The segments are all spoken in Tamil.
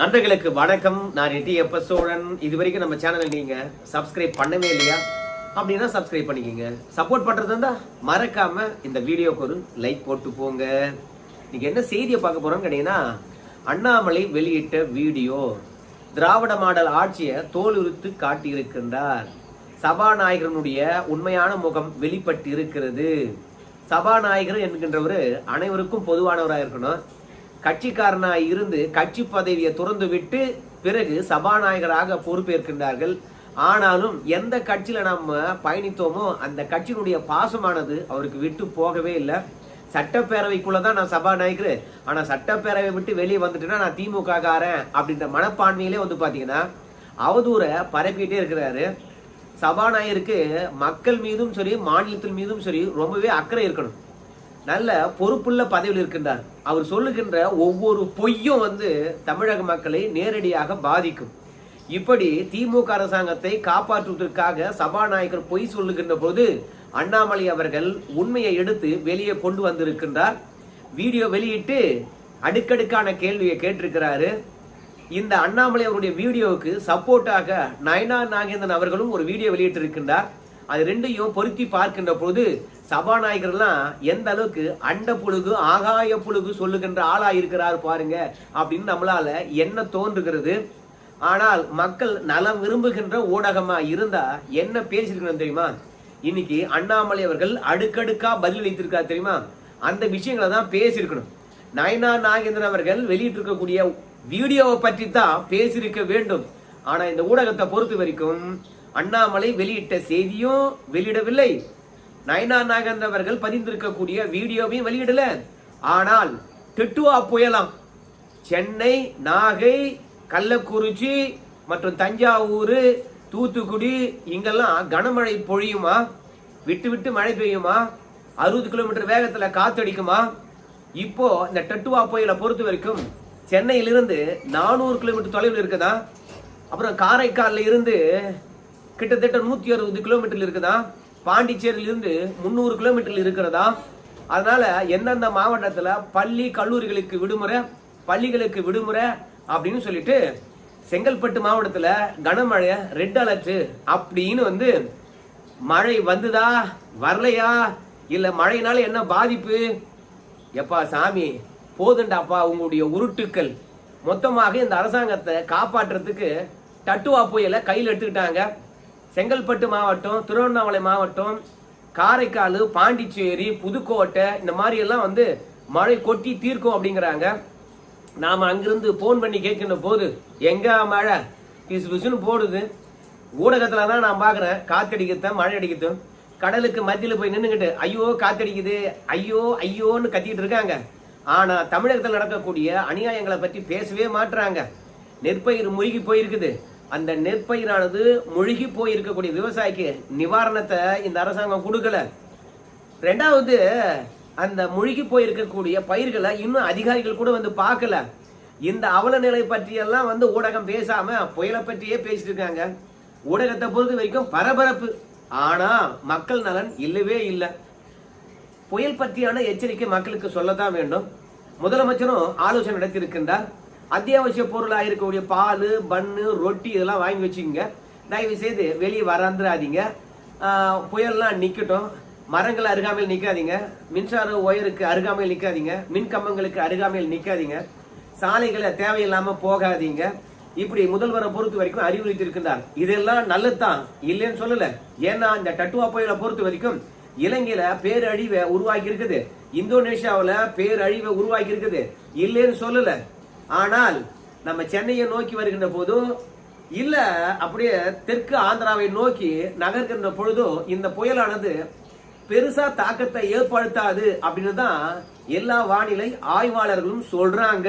நண்பர்களுக்கு வணக்கம். நான் ரெட்டி எப்ப சோழன் இது வரைக்கும் நம்ம சேனலை நீங்க சப்ஸ்கிரைப் பண்ணவே இல்லையா? அப்படின்னா சப்ஸ்கிரைப் பண்ணிக்கோங்க. சப்போர்ட் பண்றது இருந்தா மறக்காம இந்த வீடியோக்கு ஒரு லைக் போட்டு போங்க. நீங்க என்ன செய்தியை பார்க்க போறோம்னு கேட்டீங்கன்னா அண்ணாமலை வெளியிட்ட வீடியோ திராவிட மாடல் ஆட்சியை தோலுரித்து காட்டியிருக்கின்றார். சபாநாயகரனுடைய உண்மையான முகம் வெளிப்பட்டு இருக்கிறது சபாநாயகர் என்கின்றவர் அனைவருக்கும் பொதுவானவராக இருக்கணும். கட்சிக்காரனாய் இருந்து கட்சி பதவியை துறந்து விட்டு பிறகு சபாநாயகராக பொறுப்பேற்கின்றார்கள். ஆனாலும் எந்த கட்சியில நம்ம பயணித்தோமோ அந்த கட்சியினுடைய பாசமானது அவருக்கு விட்டு போகவே இல்லை. சட்டப்பேரவைக்குள்ள தான் நான் சபாநாயகர். ஆனா சட்டப்பேரவை விட்டு வெளியே வந்துட்டேன்னா நான் திமுக காரன் அப்படின்ற மனப்பான்மையிலே வந்து பாத்தீங்கன்னா அவதூறை பரப்பிக்கிட்டே இருக்கிறாரு. சபாநாயகருக்கு மக்கள் மீதும் சரி மாநிலத்தின் மீதும் சரி ரொம்பவே அக்கறை இருக்கணும். நல்ல பொறுப்புள்ள பதவியில் இருக்கின்றார். அவர் சொல்லுகின்ற ஒவ்வொரு பொய்யும் வந்து தமிழக மக்களை நேரடியாக பாதிக்கும். இப்படி திமுக அரசாங்கத்தை காப்பாற்றுவதற்காக சபாநாயகர் பொய் சொல்லுகின்ற போது அண்ணாமலை அவர்கள் உண்மையை எடுத்து வெளியே கொண்டு வந்திருக்கின்றார். வீடியோ வெளியிட்டு அடுக்கடுக்கான கேள்வியை கேட்டிருக்கிறாரு. இந்த அண்ணாமலை அவருடைய வீடியோவுக்கு சப்போர்ட்டாக நயனா நாகேந்திரன் அவர்களும் ஒரு வீடியோ வெளியிட்டிருக்கின்றார். அது ரெண்டையும் பொருத்தி பார்க்கின்ற பொழுது சபாநாயகர்லாம் எந்த அளவுக்கு அண்ட புழுகு ஆகாய புழுகு சொல்லுகின்ற ஆளா இருக்கிறார் பாருங்க அப்படின்னு நம்மளால என்ன தோன்றுகிறது? ஆனால் மக்கள் நலம் விரும்புகின்ற ஊடகமா இருந்தா என்ன பேசிருக்கணும் தெரியுமா? இன்னைக்கு அண்ணாமலை அவர்கள் அடுக்கடுக்கா பதில் வைத்திருக்கா தெரியுமா? அந்த விஷயங்களை தான் பேசியிருக்கணும். நயனா நாகேந்திரன் அவர்கள் வெளியிட்டிருக்கக்கூடிய வீடியோவை பற்றி தான் பேசியிருக்க வேண்டும். ஆனா இந்த ஊடகத்தை பொறுத்த வரைக்கும் அண்ணாமலை வெளியிட்ட செய்தியும் வெளியிடவில்லை. நயனா நாகேந்திரன் அவர்கள் பதிந்திருக்கக்கூடிய வீடியோவையும் வெளியிடல. ஆனால் டெட்டுவா புயலாம். சென்னை நாகை கள்ளக்குறிச்சி மற்றும் தஞ்சாவூர் தூத்துக்குடி இங்கெல்லாம் கனமழை பொழியுமா? விட்டு விட்டு மழை பெய்யுமா? அறுபது கிலோமீட்டர் வேகத்தில் காத்தடிக்குமா? இப்போ இந்த டட்டுவா புயலை பொறுத்த வரைக்கும் சென்னையிலிருந்து நானூறு கிலோமீட்டர் தொலைவில் இருக்குதா? அப்புறம் காரைக்கால்ல இருந்து கிட்டத்தட்ட நூத்தி அறுபது கிலோமீட்டர் இருக்குதா? பாண்டிச்சேரியிலிருந்து முந்நூறு கிலோமீட்டர் இருக்கிறதா? அதனால எந்தெந்த மாவட்டத்துல பள்ளி கல்லூரிகளுக்கு விடுமுறை பள்ளிகளுக்கு விடுமுறை அப்படின்னு சொல்லிட்டு செங்கல்பட்டு மாவட்டத்தில் கனமழை ரெட் அலர்ட் அப்படின்னு வந்து மழை வந்துதா வரலையா? இல்லை மழையினால என்ன பாதிப்பு? எப்பா சாமி போதுண்டாப்பா உங்களுடைய உருட்டுக்கள். மொத்தமாக இந்த அரசாங்கத்தை காப்பாற்றுறதுக்கு டட்டுவா புயலை கையில் எடுத்துக்கிட்டாங்க. செங்கல்பட்டு மாவட்டம் திருவண்ணாமலை மாவட்டம் காரைக்கால் பாண்டிச்சேரி புதுக்கோட்டை இந்த மாதிரி எல்லாம் வந்து மழை கொட்டி தீர்க்கும் அப்படிங்கிறாங்க. நாம் அங்கிருந்து ஃபோன் பண்ணி கேட்கின்ற போது எங்கே மழை? பிசு பிசுன்னு போடுது. ஊடகத்தில் தான் நான் பார்க்குறேன். காத்தடிக்கத்தான் மழை அடிக்கத்தும் கடலுக்கு மத்தியில் போய் நின்றுக்கிட்டு ஐயோ காத்தடிக்குது. ஐயோ ஐயோன்னு கத்திக்கிட்டு இருக்காங்க. ஆனால் தமிழகத்தில் நடக்கக்கூடிய அநியாயங்களை பற்றி பேசவே மாட்டுறாங்க நெற்பயிர் முழுகி போயிருக்குது. அந்த நெற்பயிரானது முழுகி போயிருக்கக்கூடிய விவசாயிக்கு நிவாரணத்தை இந்த அரசாங்கம் கொடுக்கல. ரெண்டாவது அந்த முழுகி போயிருக்கக்கூடிய பயிர்களை இன்னும் அதிகாரிகள் கூட வந்து பார்க்கல. இந்த அவல நிலை பற்றியெல்லாம் வந்து ஊடகம் பேசாம புயலை பற்றியே பேசிட்டு இருக்காங்க. ஊடகத்தை பொறுத்த வரைக்கும் பரபரப்பு. ஆனா மக்கள் நலன் இல்லவே இல்லை. புயல் பற்றியான எச்சரிக்கை மக்களுக்கு சொல்லத்தான் வேண்டும். முதலமைச்சரும் ஆலோசனை நடத்தியிருக்கின்றார். அத்தியாவசிய பொருளாக இருக்கக்கூடிய பால் பன்னு ரொட்டி இதெல்லாம் வாங்கி வச்சுக்கோங்க. தயவு செய்து வெளியே வராந்துடாதீங்க புயல்லாம் நிற்கட்டும் மரங்கள் அருகாமையில் நிற்காதீங்க மின்சார ஒயருக்கு அருகாமையில் நிற்காதீங்க மின் கம்பங்களுக்கு அருகாமையில் நிற்காதீங்க சாலைகளை தேவையில்லாமல் போகாதீங்க. இப்படி முதல்வரை பொறுத்த வரைக்கும் அறிவுறுத்தியிருக்கின்றார் இதெல்லாம் நல்லதுதான். இல்லைன்னு சொல்லல. ஏன்னா இந்த டட்டுவா புயலை பொறுத்த வரைக்கும் இலங்கையில பேரழிவை உருவாக்கி இருக்குது இந்தோனேஷியாவில் பேரழிவை உருவாக்கி இருக்குது இல்லைன்னு சொல்லல. ஆனால் நம்ம சென்னையை நோக்கி வருகின்ற போதும் இல்ல அப்படியே தெற்கு ஆந்திராவை நோக்கி நகர்கின்ற பொழுதும் இந்த புயலானது பெருசா தாக்கத்தை ஏற்படுத்தாது அப்படின்னு தான் எல்லா வானிலை ஆய்வாளர்களும் சொல்றாங்க.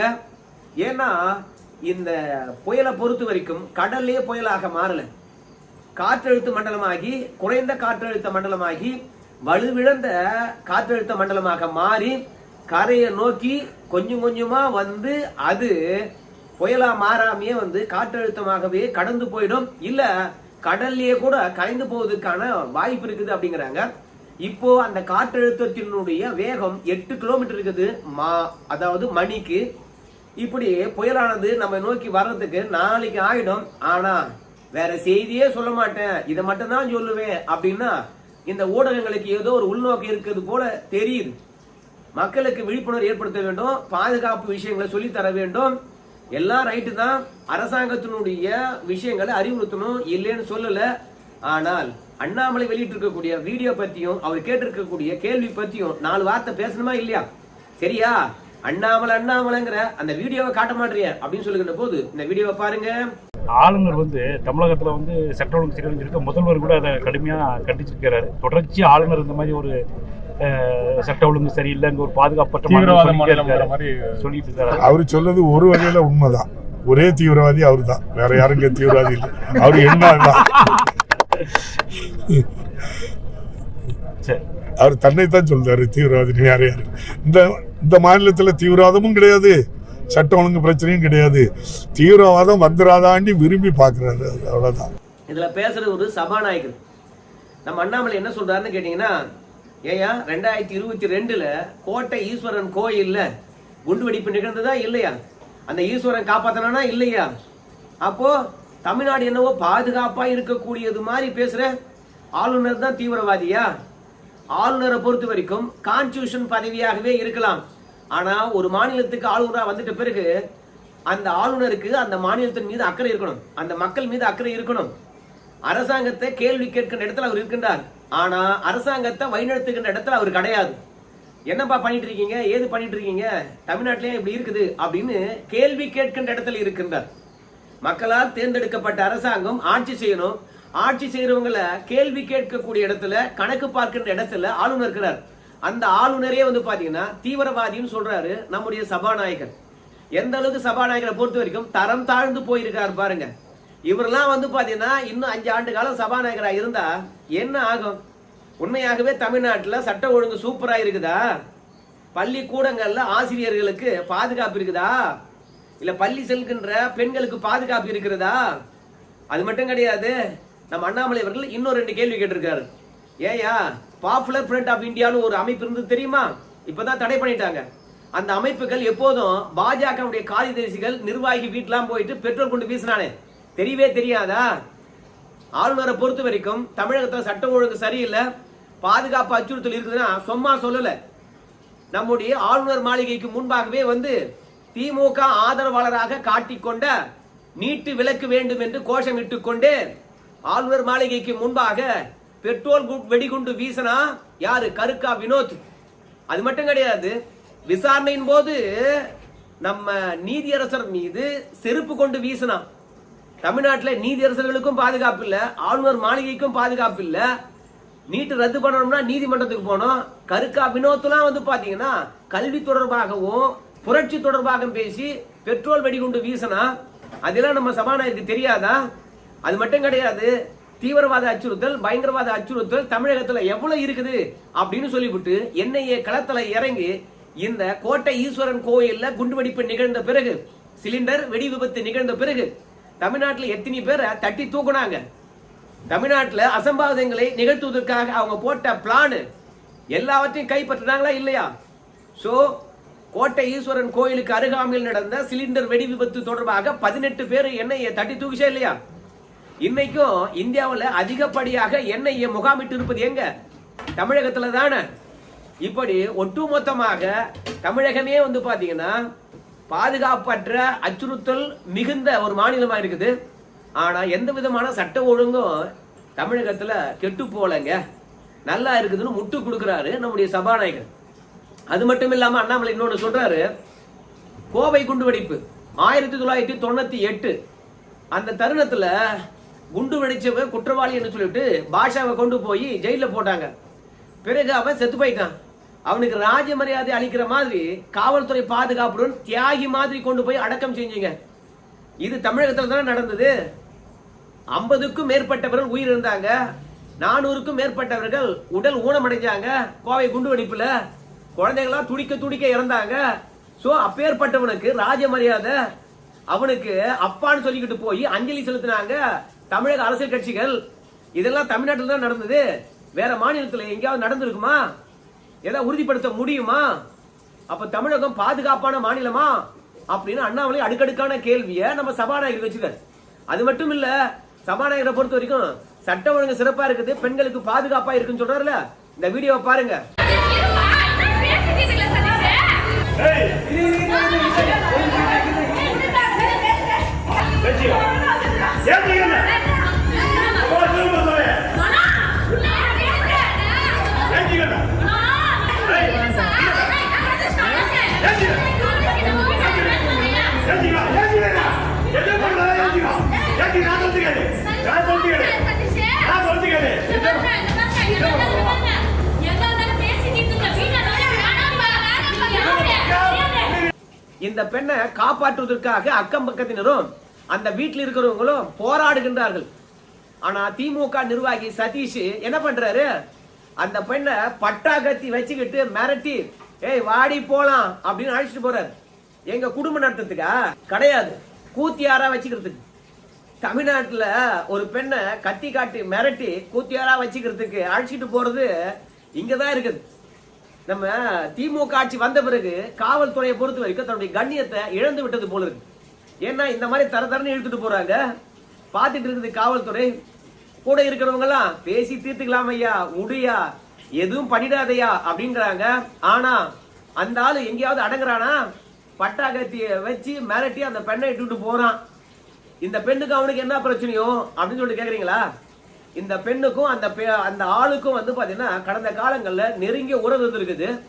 ஏன்னா இந்த புயலை பொறுத்த வரைக்கும் கடல்லே புயலாக மாறல. காற்றழுத்த மண்டலமாகி குறைந்த காற்றழுத்த மண்டலமாகி வலுவிழந்த காற்றழுத்த மண்டலமாக மாறி கரையை நோக்கி கொஞ்சம் கொஞ்சமா வந்து அது புயலா மாறாமையே வந்து காற்றழுத்தமாகவே கடந்து போயிடும். இல்ல கடல்லையே கூட கரைந்து போவதற்கான வாய்ப்பு இருக்குது அப்படிங்கிறாங்க. இப்போ அந்த காற்றழுத்தத்தினுடைய வேகம் எட்டு கிலோமீட்டர் இருக்குது. மா அதாவது மணிக்கு. இப்படி புயலானது நம்ம நோக்கி வர்றதுக்கு நாளைக்கு ஆயிடும். ஆனா வேற செய்தியே சொல்ல மாட்டேன். இதை மட்டும் தான் சொல்லுவேன். அப்படின்னா இந்த ஊடகங்களுக்கு ஏதோ ஒரு உள்நோக்கம் இருக்குது போல தெரியுது. மக்களுக்கு விழிப்புணர்வு ஏற்படுத்த வேண்டும் பாதுகாப்பு விஷயங்களை சொல்லித் தர வேண்டும். எல்லாம் ரைட்டு தான் அரசாங்கத்தினுடைய விஷயங்களை அறிவுறுத்தணும் இல்லைன்னு சொல்லல. ஆனால் அண்ணாமலை வெளியிட்டு இருக்கக்கூடிய வீடியோ பத்தியும் அவர் கேட்டிருக்கக்கூடிய கேள்வி பத்தியும் நாலு வார்த்தை பேசணுமா இல்லையா? சரியா? அண்ணாமலை அண்ணாமலைங்கிற அந்த வீடியோவை காட்ட மாட்டீங்க அப்படின்னு சொல்லுகின்ற போது இந்த வீடியோவை பாருங்க. ஆளுநர் வந்து தமிழகத்தில் வந்து சட்ட ஒழுங்கு சீரழிஞ்சிருக்க முதல்வர் கூட அதை கடுமையாக கண்டிச்சிருக்கிறாரு. தொடர்ச்சி ஆளுநர் இந்த மாதிரி ஒரு சட்ட ஒழுங்கு சரியில்லை இங்க ஒரு பாதுகாப்பற்ற சொல்லிட்டே இருக்காரு. அவர் சொல்றது ஒரு வகையில உண்மைதான். ஒரே தீவிரவாதி அவர் தான் வேற யாரும் இங்க தீவிரவாதி இல்லை. அவர் என்ன அவர் தன்னைத்தான் சொல்றாரு தீவிரவாதி யார் யாரு? இந்த இந்த மாநிலத்துல தீவிரவாதமும் கிடையாது. சட்ட ஒழுங்கு பிரச்சனையும் கிடையாது. தீவிரவாதம் வந்துராதாண்டி விரும்பி பார்க்கறாரு அவர். அவ்வளவுதான். இதுல பேசுறது ஒரு சபாநாயகர். நம்ம அண்ணாமலை என்ன சொல்றாருன்னு கேட்டீங்கன்னா ஏயா ரெண்டாயிரத்தி இருபத்தி ரெண்டுல கோட்டை ஈஸ்வரன் கோயில்ல குண்டுவெடிப்பு நிகழ்ந்ததா இல்லையா? அந்த ஈஸ்வரன் காப்பாத்தனா இல்லையா? அப்போ தமிழ்நாடு என்னவோ பாதுகாப்பா இருக்கக்கூடியது மாதிரி பேசுற ஆளுநர் தான் தீவிரவாதியா? ஆளுநரை பொறுத்த வரைக்கும் கான்ஸ்டியூஷன் பதவியாகவே இருக்கலாம். ஆனா ஒரு மாநிலத்துக்கு ஆளுநராக வந்துட்ட பிறகு அந்த ஆளுநருக்கு அந்த மாநிலத்தின் மீது அக்கறை இருக்கணும். அந்த மக்கள் மீது அக்கறை இருக்கணும். அரசாங்கத்தை கேள்வி கேட்கின்ற இடத்துல அவர் இருக்கின்றார். ஆனா அரசாங்கத்தை வழிநடத்துகின்ற இடத்துல அவர் கிடையாது. என்னப்பா பண்ணிட்டு இருக்கீங்க? ஏது பண்ணிட்டு இருக்கீங்க? தமிழ்நாட்டிலே இப்படி இருக்குது அப்படின்னு கேள்வி கேட்கின்ற இடத்துல இருக்கின்றார். மக்களால் தேர்ந்தெடுக்கப்பட்ட அரசாங்கம் ஆட்சி செய்யணும். ஆட்சி செய்யறவங்களை கேள்வி கேட்கக்கூடிய இடத்துல கணக்கு பார்க்கின்ற இடத்துல ஆளுநர் இருக்கிறார். அந்த ஆளுநரே வந்து பாத்தீங்கன்னா தீவிரவாதின்னு சொல்றாரு நம்முடைய சபாநாயகர். எந்த அளவுக்கு சபாநாயகரை பொறுத்த வரைக்கும் தரம் தாழ்ந்து போயிருக்காரு பாருங்க. இவரெல்லாம் வந்து பார்த்தீங்கன்னா இன்னும் அஞ்சு ஆண்டு காலம் சபாநாயகராக இருந்தா என்ன ஆகும்? உண்மையாகவே தமிழ்நாட்டில் சட்ட ஒழுங்கு சூப்பராக இருக்குதா? பள்ளிக்கூடங்களில் ஆசிரியர்களுக்கு பாதுகாப்பு இருக்குதா? இல்லை பள்ளி செல்கின்ற பெண்களுக்கு பாதுகாப்பு இருக்கிறதா? அது மட்டும் கிடையாது நம்ம அண்ணாமலை அவர்கள் இன்னும் ரெண்டு கேள்வி கேட்டிருக்காரு. ஏயா பாப்புலர் ஃப்ரண்ட் ஆஃப் இந்தியான்னு ஒரு அமைப்பு இருந்தது தெரியுமா? இப்போதான் தடை பண்ணிட்டாங்க. அந்த அமைப்புகள் எப்போதும் பாஜகவுடைய காரிதரிசிகள் நிர்வாகி வீட்டெலாம் போயிட்டு பெட்ரோல் கொண்டு வீசினானே. தெரியவே தெரியாதா? ஆளுநரை பொறுத்த வரைக்கும் தமிழகத்தில் சட்டம் ஒழுங்கு சரியில்லை. பாதுகாப்பு அச்சுறுத்தல் இருக்குதுன்னா சும்மா சொல்லலை. நம்முடைய ஆளுநர் மாளிகைக்கு முன்பாகவே வந்து திமுக ஆதரவாளராக காட்டிக்கொண்ட நீட்டு விலக்கு வேண்டும் என்று கோஷமிட்டுக் கொண்டு ஆளுநர் மாளிகைக்கு முன்பாக பெட்ரோல் வெடிகுண்டு வீசினா யாரு? கருக்கா வினோத். அது மட்டும் கிடையாது. விசாரணையின் போது நம்ம நீதியரசர் மீது செருப்பு கொண்டு வீசினான். தமிழ்நாட்டில் நீதியரசர்களுக்கும் பாதுகாப்பு இல்லை ஆளுநர் மாளிகைக்கும் பாதுகாப்பு இல்லை. நீட்டு ரத்து பண்ணணும்னா நீதிமன்றத்துக்கு போனோம் கருக்கா வினோத்லாம் வந்து பார்த்தீங்கன்னா கல்வி தொடர்பாகவும் புரட்சி தொடர்பாக பேசி பெட்ரோல் வெடிகுண்டு வீசினா அதெல்லாம் நம்ம சபாநாயகருக்கு தெரியாதா? அது மட்டும் கிடையாது. தீவிரவாத அச்சுறுத்தல் பயங்கரவாத அச்சுறுத்தல் தமிழகத்தில் எவ்வளவு இருக்குது அப்படின்னு சொல்லிவிட்டு என்ஐஏ களத்தில் இறங்கி இந்த கோட்டை ஈஸ்வரன் கோயில்ல குண்டுவெடிப்பு நிகழ்ந்த பிறகு சிலிண்டர் வெடி விபத்து நிகழ்ந்த பிறகு தமிழ்நாட்டில் எத்தனை பேரை தட்டி தூக்குனாங்க? தமிழ்நாட்டில் அசம்பாவிதங்களை நிகழ்த்துவதற்காக அவங்க போட்ட பிளானு எல்லாவற்றையும் கைப்பற்றினாங்களா இல்லையா? ஸோ கோட்டை ஈஸ்வரன் கோயிலுக்கு அருகாமையில் நடந்த சிலிண்டர் வெடி விபத்து தொடர்பாக பதினெட்டு பேர் எண்ணெயை தட்டி தூக்கிச்சே இல்லையா? இன்னைக்கும் இந்தியாவில் அதிகப்படியாக எண்ணெயை முகாமிட்டு இருப்பது எங்க? தமிழகத்தில் தானே. இப்படி ஒட்டுமொத்தமாக தமிழகமே வந்து பார்த்தீங்கன்னா பாதுகாப்பற்ற அச்சுறுத்தல் மிகுந்த ஒரு மாநிலமா இருக்குது ஆனா எந்த விதமான சட்ட ஒழுங்கும் தமிழகத்துல கெட்டு போலங்க நல்லா இருக்குதுன்னு முட்டு கொடுக்குறாரு நம்முடைய சபாநாயகர். அது மட்டும் இல்லாம அண்ணாமலை இன்னொன்று சொல்றாரு. கோவை குண்டுவெடிப்பு ஆயிரத்தி தொள்ளாயிரத்தி தொண்ணூத்தி எட்டு. அந்த தருணத்துல குண்டு வெடிச்சவ குற்றவாளி என்று சொல்லிட்டு பாஷாவை கொண்டு போய் ஜெயில போட்டாங்க. பிறகு அவன் செத்து போயிட்டான். அவனுக்கு ராஜ மரியாதை அளிக்கிற மாதிரி காவல்துறை பாதுகாப்புடன் தியாகி மாதிரி கொண்டு போய் அடக்கம் செஞ்சீங்க. இது தமிழகத்தில் தானே நடந்தது? ஐம்பதுக்கும் மேற்பட்டவர்கள் உயிர் இருந்தாங்க நானூறுக்கும் மேற்பட்டவர்கள் உடல் ஊனமடைஞ்சாங்க. கோவை குண்டு வெடிப்புல குழந்தைகளாம் துடிக்க துடிக்க இறந்தாங்க. ஸோ அப்பேற்பட்டவனுக்கு ராஜ மரியாதை அவனுக்கு அப்பான்னு சொல்லிக்கிட்டு போய் அஞ்சலி செலுத்தினாங்க தமிழக அரசியல் கட்சிகள். இதெல்லாம் தமிழ்நாட்டில் தான் நடந்தது? வேற மாநிலத்தில் எங்கேயாவது நடந்திருக்குமா? ஏதாவது உறுதிப்படுத்த முடியுமா அப்ப தமிழகம் பாதுகாப்பான மாநிலமா அப்படின்னு அண்ணாமலை அடுக்கடுக்கான கேள்வியை நம்ம சபாநாயகர் வச்சுக்காரு அது மட்டும் இல்ல சபாநாயகரை பொறுத்த வரைக்கும் சட்ட ஒழுங்கு சிறப்பா இருக்குது பெண்களுக்கு பாதுகாப்பா இருக்குன்னு சொல்றாருல இந்த வீடியோவை பாருங்க இந்த பெண்ணை காப்பாற்றுவதற்காக அக்கம் பக்கத்தினரும் அந்த வீட்டில் இருக்கிறவங்களும் போராடுகின்றார்கள். ஆனா திமுக நிர்வாகி சதீஷ் என்ன பண்றாரு? அந்த பெண்ணை பட்டாகத்தி வச்சுக்கிட்டு மிரட்டி ஏய் வாடி போலாம் அப்படின்னு அழைச்சிட்டு போறாரு. எங்க குடும்பம் நடத்துறதுக்கா? கிடையாது. கூத்தியாரா வச்சுக்கிறதுக்கு. தமிழ்நாட்டில் ஒரு பெண்ணை கத்தி காட்டி மிரட்டி கூத்தியாரா வச்சுக்கிறதுக்கு அழைச்சிட்டு போறது இங்கதான் இருக்குது. நம்ம திமுக ஆட்சி வந்த பிறகு காவல்துறையை பொறுத்த வரைக்கும் தன்னுடைய கண்ணியத்தை இழந்து விட்டது போல இருக்கு. ஏன்னா இந்த மாதிரி தர தரன்னு இழுத்துட்டு போறாங்க. பார்த்துட்டு இருக்குது காவல்துறை. கூட இருக்கிறவங்கலாம் பேசி தீர்த்துக்கலாம் ஐயா முடியா எதுவும் பண்ணிடாதையா அப்படின்றாங்க ஆனா அந்த ஆளு எங்கேயாவது அடங்குறானா? பட்டாக்கத்திய வச்சு மிரட்டி அந்த பெண்ணை இட்டுட்டு போறான். இந்த பெண்ணுக்கு அவனுக்கு என்ன பிரச்சனையோ? அப்படின்னு சொல்லிட்டு கேக்குறீங்களா? இந்த பெண்ணுக்கும் அந்த பெ- அந்த ஆளுக்கும் வந்து பாத்தீங்கன்னா கடந்த காலங்கள்ல நெருங்கிய உறவு இருந்திருக்குது.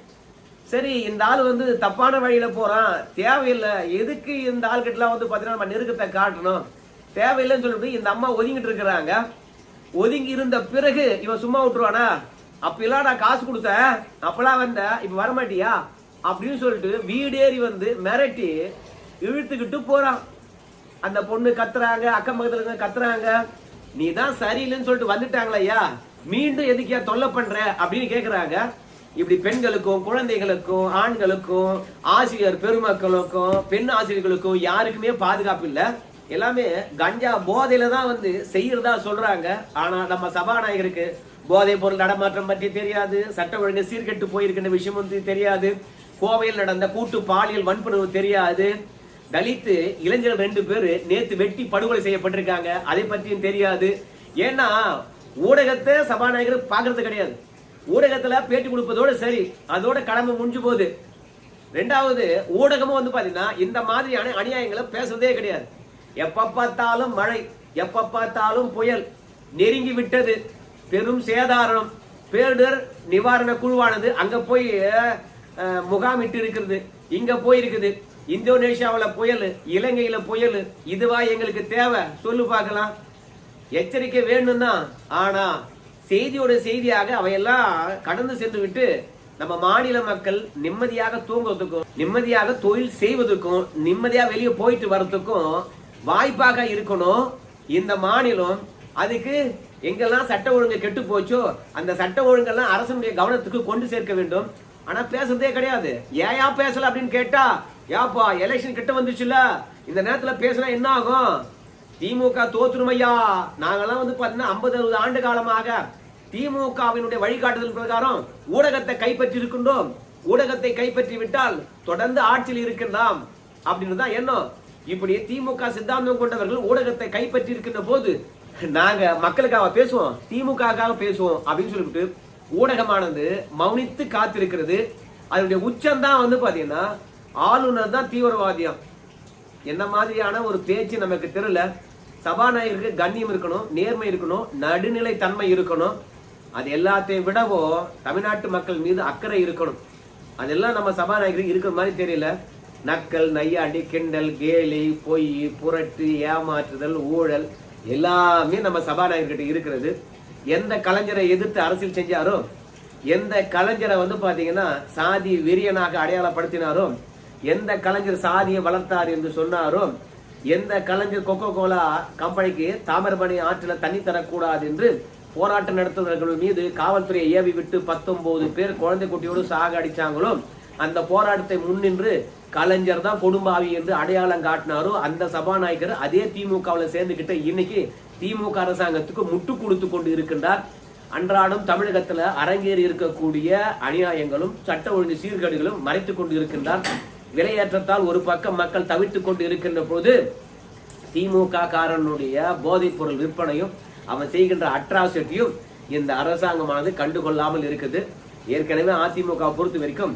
சரி இந்த ஆள் வந்து தப்பான வழியில போறான். தேவையில்லை. எதுக்கு இந்த ஆள்கிட்டலாம் வந்து பாத்தீங்கன்னா நம்ம நெருக்கத்தை காட்டணும்? தேவையில்லைன்னு சொல்லிட்டு இந்த அம்மா ஒதுங்கிட்டு இருக்கிறாங்க. ஒதுங்கி இருந்த பிறகு இவன் சும்மா விட்டுருவானா? அப்பெல்லாம் நான் காசு கொடுத்தேன். அப்பெல்லாம் வந்த இப்ப வரமாட்டியா அப்படின்னு சொல்லிட்டு வீடேறி வந்து மிரட்டி இழுத்துக்கிட்டு போறான். அந்த பொண்ணு கத்துறாங்க அக்கம் பக்கத்துல இருந்து கத்துறாங்க. நீ தான் சரியில்லைன்னு சொல்லிட்டு வந்துட்டாங்களா மீண்டும் எதுக்கியா தொல்லை பண்ற அப்படின்னு கேக்குறாங்க. இப்படி பெண்களுக்கும் குழந்தைகளுக்கும் ஆண்களுக்கும் ஆசிரியர் பெருமக்களுக்கும் பெண் ஆசிரியர்களுக்கும் யாருக்குமே பாதுகாப்பு இல்லை. எல்லாமே கஞ்சா போதையில தான் வந்து செய்யறதா சொல்றாங்க. ஆனா நம்ம சபாநாயகருக்கு போதை பொருள் நடமாற்றம் பற்றி தெரியாது. சட்ட ஒழுங்கு சீர்கெட்டு போயிருக்கின்ற விஷயம் வந்து தெரியாது. கோவையில் நடந்த கூட்டு பாலியல் வன்புணர்வு தெரியாது. தலித்து இளைஞர்கள் ரெண்டு பேர் நேத்து வெட்டி படுகொலை செய்யப்பட்டிருக்காங்க. அதை பத்தியும் தெரியாது. ஏன்னா ஊடகத்தை சபாநாயகர் பாக்குறது கிடையாது. ஊடகத்துல பேட்டி கொடுப்பதோட சரி அதோட கடமை முடிஞ்சு போகுது. ரெண்டாவது ஊடகமும் வந்து பாத்தீங்கன்னா இந்த மாதிரியான அநியாயங்களை பேசுறதே கிடையாது. எப்ப பார்த்தாலும் மழை எப்ப பார்த்தாலும் புயல் நெருங்கி விட்டது. பெரும் சேதாரம். பேரிடர் நிவாரண குழுவானது அங்க போய் முகாமிட்டு இருக்கிறது இங்க போயிருக்குது. இந்தோனேஷியாவில் புயல் இலங்கையில புயல் இதுவா எங்களுக்கு தேவை. சொல்லு பார்க்கலாம். எச்சரிக்கை வேணும் தான் ஆனா செய்தியோட செய்தியாக அவையெல்லாம் கடந்து சென்று விட்டு நம்ம மாநில மக்கள் நிம்மதியாக தூங்குறதுக்கும் நிம்மதியாக தொழில் செய்வதற்கும் நிம்மதியா வெளியே போயிட்டு வர்றதுக்கும் வாய்ப்பாக இருக்கணும். இந்த மாநிலம் அதுக்கு எங்கெல்லாம் சட்ட ஒழுங்கு கெட்டு போச்சோ அந்த சட்ட ஒழுங்கெல்லாம் அரசனுடைய கவனத்துக்கு கொண்டு சேர்க்க வேண்டும். ஆனா பேசுறதே கிடையாது. ஏயா பேசல அப்படின்னு கேட்டா ஏப்பா எலெக்ஷன் கிட்ட வந்துச்சுல இந்த நேரத்துல பேசினா என்ன ஆகும்? திமுக தோத்துருமையா? நாங்கெல்லாம் வந்து பாத்தீங்கன்னா ஐம்பது அறுபது ஆண்டு காலமாக திமுகவினுடைய வழிகாட்டுதல் பிரகாரம் ஊடகத்தை கைப்பற்றி இருக்கின்றோம் ஊடகத்தை கைப்பற்றி விட்டால் தொடர்ந்து ஆட்சியில் இருக்கின்றோம் அப்படின்னு தான் எண்ணம். இப்படி திமுக சித்தாந்தம் கொண்டவர்கள் ஊடகத்தை கைப்பற்றி இருக்கின்ற போது நாங்க மக்களுக்காக பேசுவோம் திமுகவுக்காக பேசுவோம் அப்படின்னு சொல்லிவிட்டு ஊடகமானது மௌனித்து காத்திருக்கிறது. அதனுடைய உச்சம்தான் வந்து பார்த்தீங்கன்னா ஆளுநர் தான் தீவிரவாதியம். என்ன மாதிரியான ஒரு பேச்சு நமக்கு தெரியல. சபாநாயகருக்கு கண்ணியம் இருக்கணும் நேர்மை இருக்கணும் நடுநிலை தன்மை இருக்கணும். அது எல்லாத்தையும் விடவோ தமிழ்நாட்டு மக்கள் மீது அக்கறை இருக்கணும். அதெல்லாம் நம்ம சபாநாயகருக்கு இருக்கிற மாதிரி தெரியல. நக்கல் நையாண்டி கிண்டல் கேலி பொய் புரட்டு ஏமாற்றுதல் ஊழல் எல்லாமே நம்ம சபாநாயகர்கிட்ட இருக்கிறது. எந்த கலைஞரை எதிர்த்து அரசியல் செஞ்சாரோ எந்த கலைஞரை வந்து பார்த்தீங்கன்னா சாதி வெறியனாக அடையாளப்படுத்தினாரோ எந்த கலைஞர் சாதியை வளர்த்தார் என்று சொன்னாரோ எந்த கலைஞர் கொக்கோ கோலா கம்பெனிக்கு தாமிரபரணி ஆற்றில் தண்ணி தரக்கூடாது என்று போராட்டம் நடத்துபவர்கள் மீது காவல்துறையை ஏவி விட்டு பத்தொன்பது பேர் குழந்தை குட்டியோடு சாக அடித்தாங்களோ அந்த போராட்டத்தை முன்னின்று கலைஞர் தான் கொடும்பாவி என்று அடையாளம் காட்டினாரோ அந்த சபாநாயகர் அதே திமுகவில் சேர்ந்துக்கிட்டு இன்னைக்கு திமுக அரசாங்கத்துக்கு முட்டு கொடுத்து கொண்டு இருக்கின்றார் அன்றாடம் தமிழகத்தில் அரங்கேறி இருக்கக்கூடிய அநியாயங்களும் சட்ட ஒழுங்கு சீர்கேடுகளும் மறைத்து கொண்டு இருக்கின்றார் விலையேற்றத்தால் ஒரு பக்கம் மக்கள் தவித்துக் கொண்டு இருக்கின்ற போது திமுக காரனுடைய போதைப் பொருள் விற்பனையும் அவன் செய்கின்ற அட்ராசிட்டியும் இந்த அரசாங்கமானது கண்டுகொள்ளாமல் இருக்குது. ஏற்கனவே அதிமுக பொறுத்த வரைக்கும்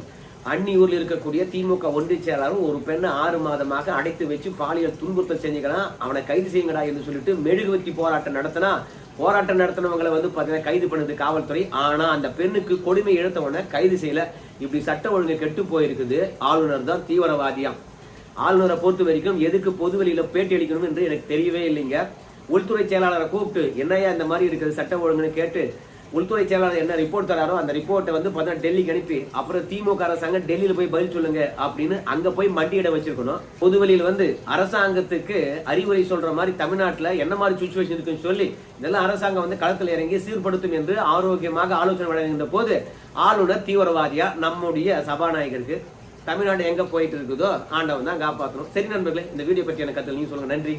அன்னியூர்ல இருக்கக்கூடிய திமுக ஒன்றிய செயலாளரும் ஒரு பெண்ணை ஆறு மாதமாக அடைத்து வச்சு பாலியல் துன்புறுத்தல் செஞ்சுக்கலாம் அவனை கைது செய்யுங்கடா என்று சொல்லிட்டு மெழுகுவத்தி போராட்டம் நடத்தினா போராட்டம் நடத்தினவங்களை வந்து பார்த்தீங்கன்னா கைது பண்ணுது காவல்துறை. ஆனால் அந்த பெண்ணுக்கு கொடுமை இழுத்தவனை கைது செய்யல. இப்படி சட்ட ஒழுங்கு கெட்டு போயிருக்குது. ஆளுநர் தான் தீவிரவாதியாம். ஆளுநரை பொறுத்த வரைக்கும் எதுக்கு பொது பேட்டி அளிக்கணும் என்று எனக்கு தெரியவே இல்லைங்க. உள்துறை செயலாளரை கூப்பிட்டு என்னையா இந்த மாதிரி இருக்குது சட்ட ஒழுங்குன்னு? கேட்டு உள்துறை செயலாளர் என்ன ரிப்போர்ட் தராரோ அந்த ரிப்போர்ட்டை வந்து பார்த்தா டெல்லிக்கு அனுப்பி அப்புறம் திமுக அரசாங்கம் டெல்லியில் போய் பதில் சொல்லுங்க அப்படின்னு அங்க போய் மண்டியிட வச்சிருக்கணும். பொதுவெளியில் வந்து அரசாங்கத்துக்கு அறிவுரை சொல்ற மாதிரி தமிழ்நாட்டில் என்ன மாதிரி சுச்சுவேஷன் இருக்குன்னு சொல்லி இதெல்லாம் அரசாங்கம் வந்து களத்தில் இறங்கி சீர்படுத்தும் என்று ஆரோக்கியமாக ஆலோசனை வழங்குகின்ற போது ஆளுநர் தீவிரவாதியா நம்முடைய சபாநாயகருக்கு தமிழ்நாடு எங்க போயிட்டு இருக்குதோ ஆண்டவன் தான் காப்பாற்றணும் சரி நண்பர்களே இந்த வீடியோ பற்றி எனக்கு கருத்து நீங்க சொல்லுங்க. நன்றி.